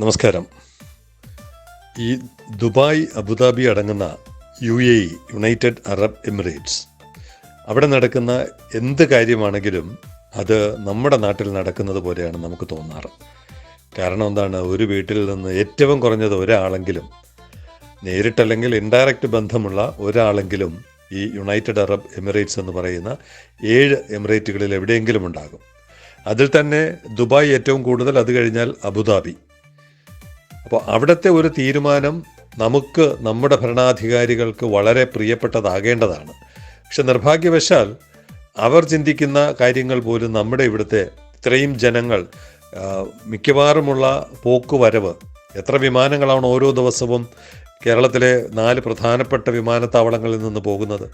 നമസ്കാരം. ഈ Dubai Abu Dhabi അടങ്ങുന്ന U A E United Arab Emirates. അവിടെ നടക്കുന്ന എന്ത് കാര്യമാണെങ്കിലും അത് നമ്മുടെ നാട്ടിൽ നടക്കുന്നത് പോലെയാണ് നമുക്ക് തോന്നാറ്. കാരണം എന്താണ്? ഒരു വീട്ടിൽ നിന്ന് ഏറ്റവും കുറഞ്ഞത് ഒരാളെങ്കിലും നേരിട്ടല്ലെങ്കിൽ ഇൻഡയറക്റ്റ് ബന്ധമുള്ള ഒരാളെങ്കിലും ഈ യുണൈറ്റഡ് അറബ് എമിറേറ്റ്സ് എന്ന് പറയുന്ന ഏഴ് എമിറേറ്റുകളിൽ എവിടെയെങ്കിലും ഉണ്ടാകും. അതിൽ തന്നെ ദുബായ് ഏറ്റവും കൂടുതൽ അത് കഴിഞ്ഞാൽ അബുദാബി. അപ്പോൾ അവിടുത്തെ ഒരു തീരുമാനം നമുക്ക് നമ്മുടെ ഭരണാധികാരികൾക്ക് വളരെ പ്രിയപ്പെട്ടതാകേണ്ടതാണ്. പക്ഷെ നിർഭാഗ്യവശാൽ അവർ ചിന്തിക്കുന്ന കാര്യങ്ങൾ പോലും നമ്മുടെ ഇവിടുത്തെ ഇത്രയും ജനങ്ങൾ മിക്കവാറുമുള്ള പോക്കുവരവ് എത്ര വിമാനങ്ങളാണ് ഓരോ ദിവസവും കേരളത്തിലെ നാല് പ്രധാനപ്പെട്ട വിമാനത്താവളങ്ങളിൽ നിന്ന് പോകുന്നത്?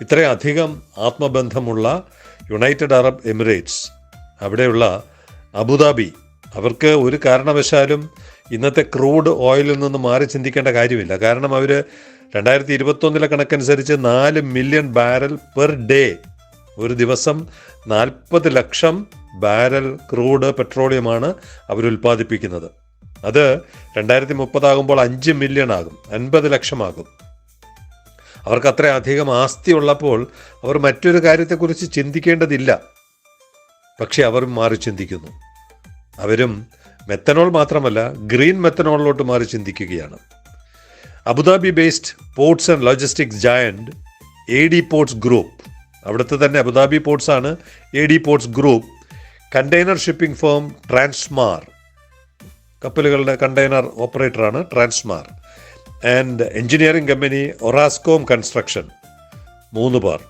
ഇത്രയധികം ആത്മബന്ധമുള്ള യുണൈറ്റഡ് അറബ് എമിറേറ്റ്സ് അവിടെയുള്ള അബുദാബി അവർക്ക് ഒരു കാരണവശാലും ഇന്നത്തെ ക്രൂഡ് ഓയിലിൽ നിന്ന് മാറി ചിന്തിക്കേണ്ട കാര്യമില്ല. കാരണം അവർ രണ്ടായിരത്തി ഇരുപത്തൊന്നിലെ കണക്കനുസരിച്ച് നാല് മില്യൺ ബാരൽ പെർ ഡേ. ഒരു ദിവസം നാൽപ്പത് ലക്ഷം ബാരൽ ക്രൂഡ് പെട്രോളിയമാണ് അവർ ഉൽപ്പാദിപ്പിക്കുന്നത്. അത് രണ്ടായിരത്തി മുപ്പതാകുമ്പോൾ അഞ്ച് മില്യൺ ആകും അൻപത് ലക്ഷമാകും. അവർക്ക് അത്ര അധികം ആസ്തി ഉള്ളപ്പോൾ അവർ മറ്റൊരു കാര്യത്തെക്കുറിച്ച് ചിന്തിക്കേണ്ടതില്ല. പക്ഷെ അവർ മാറി ചിന്തിക്കുന്നു. അവരും മെത്തനോൾ മാത്രമല്ല ഗ്രീൻ മെത്തനോളിലോട്ട് മാറി ചിന്തിക്കുകയാണ്. Abu Dhabi based ports and logistics giant A D ports group അവിടുത്തെ തന്നെ അബുദാബി പോർട്സ് ആണ് A D ports group container shipping firm Transmar കപ്പലുകളുടെ container ഓപ്പറേറ്ററാണ് Transmar and engineering company Orascom construction മൂന്ന് പേർ.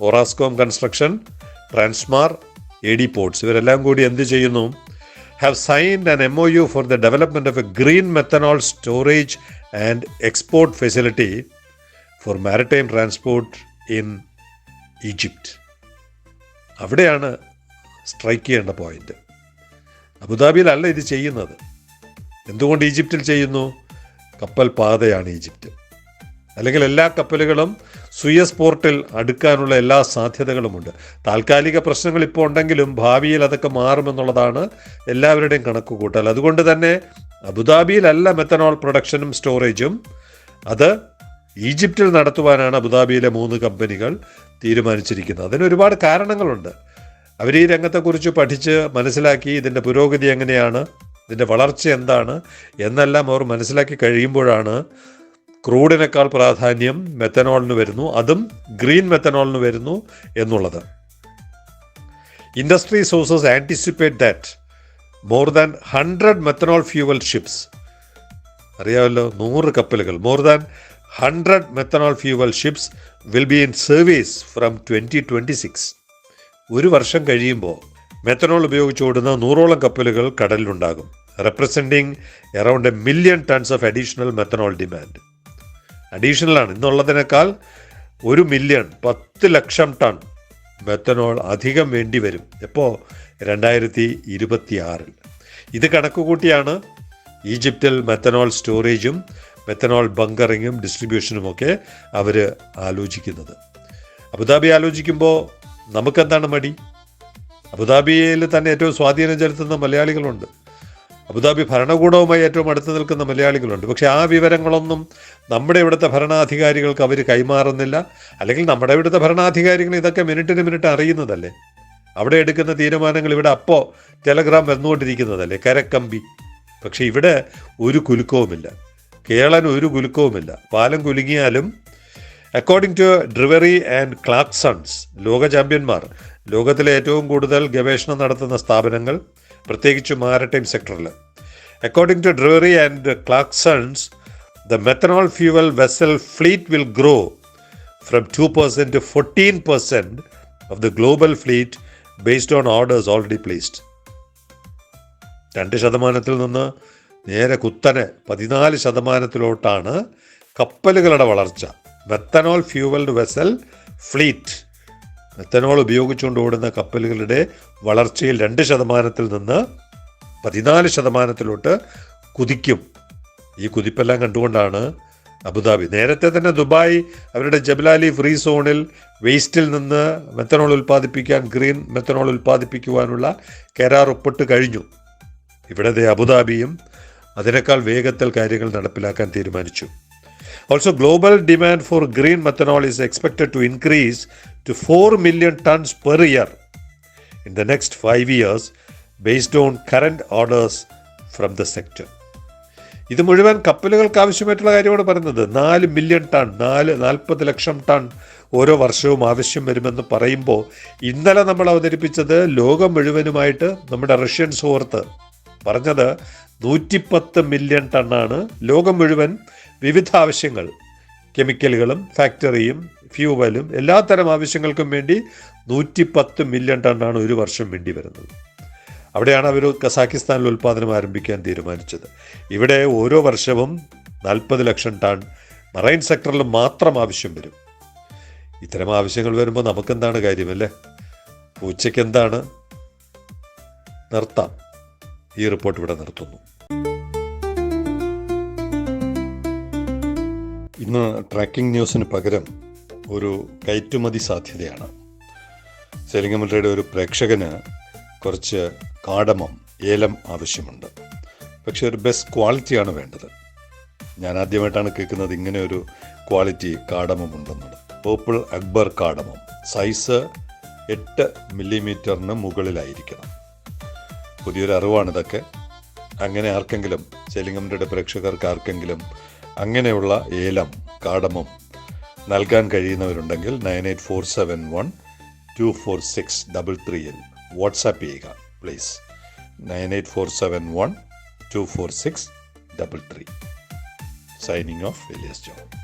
Orascom construction Transmar A D ports ഇവരെല്ലാം കൂടി എന്ത് ചെയ്യുന്നു? Have signed an MOU for the development of a green methanol storage and export facility for maritime transport in Egypt. അവിടെയാണ് strike ചെയ്യേണ്ട point അബുദാബിയിലല്ല ഇത് ചെയ്യുന്നത് എന്തുകൊണ്ട് ഈജിപ്തിൽ ചെയ്യുന്നു കപ്പൽ പാതയാണ് ഈജിപ്റ്റ് അല്ലെങ്കിൽ എല്ലാ കപ്പലുകളും സുയസ് പോർട്ടിൽ അടുക്കാനുള്ള എല്ലാ സാധ്യതകളുമുണ്ട്. താൽക്കാലിക പ്രശ്നങ്ങൾ ഇപ്പോൾ ഉണ്ടെങ്കിലും ഭാവിയിൽ അതൊക്കെ മാറുമെന്നുള്ളതാണ് എല്ലാവരുടെയും കണക്കുകൂട്ടൽ. അതുകൊണ്ട് തന്നെ അബുദാബിയിലല്ല മെത്തനോൾ പ്രൊഡക്ഷനും സ്റ്റോറേജും അത് ഈജിപ്തിൽ നടത്തുവാനാണ് അബുദാബിയിലെ മൂന്ന് കമ്പനികൾ തീരുമാനിച്ചിരിക്കുന്നത്. അതിന് ഒരുപാട് കാരണങ്ങളുണ്ട്. അവർ ഈ രംഗത്തെക്കുറിച്ച് പഠിച്ച് മനസ്സിലാക്കി ഇതിന്റെ പുരോഗതി എങ്ങനെയാണ് ഇതിന്റെ വളർച്ച എന്താണ് എന്നെല്ലാം അവർ മനസ്സിലാക്കി കഴിയുമ്പോഴാണ് ക്രൂഡിനേക്കാൾ പ്രാധാന്യം മെത്തനോളിന് വരുന്നു അതും ഗ്രീൻ മെത്തനോളിന് വരുന്നു എന്നുള്ളത്. Industry sources anticipate that more than hundred methanol fuel ships അറിയാമല്ലോ നൂറ് കപ്പലുകൾ. More than hundred methanol fuel ships will be in service from twenty twenty six ഒരു വർഷം കഴിയുമ്പോൾ മെത്തനോൾ ഉപയോഗിച്ച് ഓടുന്ന നൂറോളം കപ്പലുകൾ കടലിലുണ്ടാകും representing around a million tons of additional methanol demand അഡീഷണലാണ്. ഇന്നുള്ളതിനേക്കാൾ ഒരു മില്യൺ പത്ത് ലക്ഷം ടൺ മെത്തനോൾ അധികം വേണ്ടി വരും. എപ്പോൾ രണ്ടായിരത്തി ഇരുപത്തി ആറിൽ ഇത് കണക്കുകൂട്ടിയാണ് ഈജിപ്തിൽ മെത്തനോൾ സ്റ്റോറേജും മെത്തനോൾ ബങ്കറിങ്ങും ഡിസ്ട്രിബ്യൂഷനും ഒക്കെ അവർ ആലോചിക്കുന്നത്. അബുദാബി ആലോചിക്കുമ്പോൾ നമുക്കെന്താണ് മടി? അബുദാബിയിൽ തന്നെ ഏറ്റവും സ്വാധീനം ചെലുത്തുന്ന മലയാളികളുണ്ട്. അബുദാബി ഭരണകൂടവുമായി ഏറ്റവും അടുത്ത് നിൽക്കുന്ന മലയാളികളുണ്ട്. പക്ഷേ ആ വിവരങ്ങളൊന്നും നമ്മുടെ ഇവിടുത്തെ ഭരണാധികാരികൾക്ക് അവർ കൈമാറുന്നില്ല. അല്ലെങ്കിൽ നമ്മുടെ ഇവിടുത്തെ ഭരണാധികാരികൾ ഇതൊക്കെ മിനിറ്റിന് മിനിറ്റ് അറിയുന്നതല്ലേ? അവിടെ എടുക്കുന്ന തീരുമാനങ്ങൾ ഇവിടെ അപ്പോൾ ടെലഗ്രാം വന്നുകൊണ്ടിരിക്കുന്നതല്ലേ? കരക്കമ്പി. പക്ഷേ ഇവിടെ ഒരു കുലുക്കവുമില്ല. കേളൻ ഒരു കുലുക്കവുമില്ല. പാലം കുലുങ്ങിയാലും according to Drewry and Clarksons ലോക ചാമ്പ്യന്മാർ ലോകത്തിലെ ഏറ്റവും കൂടുതൽ ഗവേഷണം നടത്തുന്ന സ്ഥാപനങ്ങൾ പ്രത്യേകിച്ച് മാരടൈം സെക്ടറിൽ according to Drewry and Clarksons the methanol fuel vessel fleet will grow from two percent to fourteen percent of the global fleet based on orders already placed രണ്ട് ശതമാനത്തിൽ നിന്ന് നേരെ കുത്തനെ പതിനാല് ശതമാനത്തിലോട്ടാണ് കപ്പലുകളുടെ വളർച്ച. Methanol fuelled vessel fleet methanol ഉപയോഗിച്ചുകൊണ്ട് ഓടുന്ന കപ്പലുകളുടെ വളർച്ചയിൽ രണ്ട് ശതമാനത്തിൽ നിന്ന് പതിനാല് ശതമാനത്തിലോട്ട് കുതിക്കും. ഈ കുതിപ്പെല്ലാം കണ്ടുകൊണ്ടാണ് അബുദാബി. നേരത്തെ തന്നെ ദുബായ് അവരുടെ ജബലാലി ഫ്രീ സോണിൽ വേസ്റ്റിൽ നിന്ന് മെത്തനോൾ ഉൽപ്പാദിപ്പിക്കാൻ ഗ്രീൻ മെത്തനോൾ ഉൽപ്പാദിപ്പിക്കുവാനുള്ള കരാർ ഒപ്പിട്ട് കഴിഞ്ഞു. ഇവിടത്തെ അബുദാബിയും അതിനേക്കാൾ വേഗത്തിൽ കാര്യങ്ങൾ നടപ്പിലാക്കാൻ തീരുമാനിച്ചു. Also global demand for green methanol is expected to increase to four million tons per year in the next five years based on current orders from the sector. ഇത് മുഴുവൻ കപ്പലുകൾക്ക് ആവശ്യമായിട്ടുള്ള കാര്യമാണ് പറയുന്നത് നാല് മില്യൺ ടൺ നാല് നാൽപ്പത് ലക്ഷം ടൺ ഓരോ വർഷവും ആവശ്യം വരുമെന്ന് പറയുമ്പോൾ ഇന്നലെ നമ്മൾ അവതരിപ്പിച്ചത് ലോകം മുഴുവനുമായിട്ട് നമ്മുടെ റഷ്യൻ സുഹൃത്ത് പറഞ്ഞത് നൂറ്റിപ്പത്ത് മില്യൺ ടണ്ണാണ് ലോകം മുഴുവൻ വിവിധ ആവശ്യങ്ങൾ കെമിക്കലുകളും ഫാക്ടറിയും ഫ്യൂവലും എല്ലാ തരം ആവശ്യങ്ങൾക്കും വേണ്ടി നൂറ്റിപ്പത്ത് മില്യൺ ടണ്ണാണ് ഒരു വർഷം വേണ്ടി വരുന്നത്. അവിടെയാണ് അവർ കസാക്കിസ്ഥാനിൽ ഉൽപ്പാദനം ആരംഭിക്കാൻ തീരുമാനിച്ചത്. ഇവിടെ ഓരോ വർഷവും നാൽപ്പത് ലക്ഷം ടൺ മറൈൻ സെക്ടറിൽ മാത്രം ആവശ്യം വരും. ഇത്തരം ആവശ്യങ്ങൾ വരുമ്പോൾ നമുക്കെന്താണ് കാര്യമല്ലേ? ഉച്ചയ്ക്ക് എന്താണ്? നിർത്താം. ഈ റിപ്പോർട്ട് ഇവിടെ നിർത്തുന്നു. ഇന്ന് ട്രാക്കിംഗ് ന്യൂസിന് പകരം ഒരു കയറ്റുമതി സാധ്യതയാണ്. സെലിംഗമൽറയുടെ ഒരു പ്രേക്ഷകന് കുറച്ച് കാടമം ഏലം ആവശ്യമുണ്ട്. പക്ഷെ ഒരു ബെസ്റ്റ് ക്വാളിറ്റിയാണ് വേണ്ടത്. ഞാൻ ആദ്യമായിട്ടാണ് കേൾക്കുന്നത് ഇങ്ങനെ ഒരു ക്വാളിറ്റി കാടമം ഉണ്ടെന്നുള്ളത് പേർപ്പിൾ അക്ബർ കാടമം സൈസ് എട്ട് മില്ലിമീറ്ററിന് മുകളിലായിരിക്കണം. പുതിയൊരു അറിവാണിതൊക്കെ അങ്ങനെ ആർക്കെങ്കിലും സെലിംഗമരുടെ പ്രേക്ഷകർക്ക് ആർക്കെങ്കിലും അങ്ങനെയുള്ള ഏലം കാടമം നൽകാൻ കഴിയുന്നവരുണ്ടെങ്കിൽ nine eight four seven one two four six double ത്രീയിൽ വാട്സാപ്പ് ചെയ്യുക please. Nine eight four seven one two four six double three. Signing off Elias John.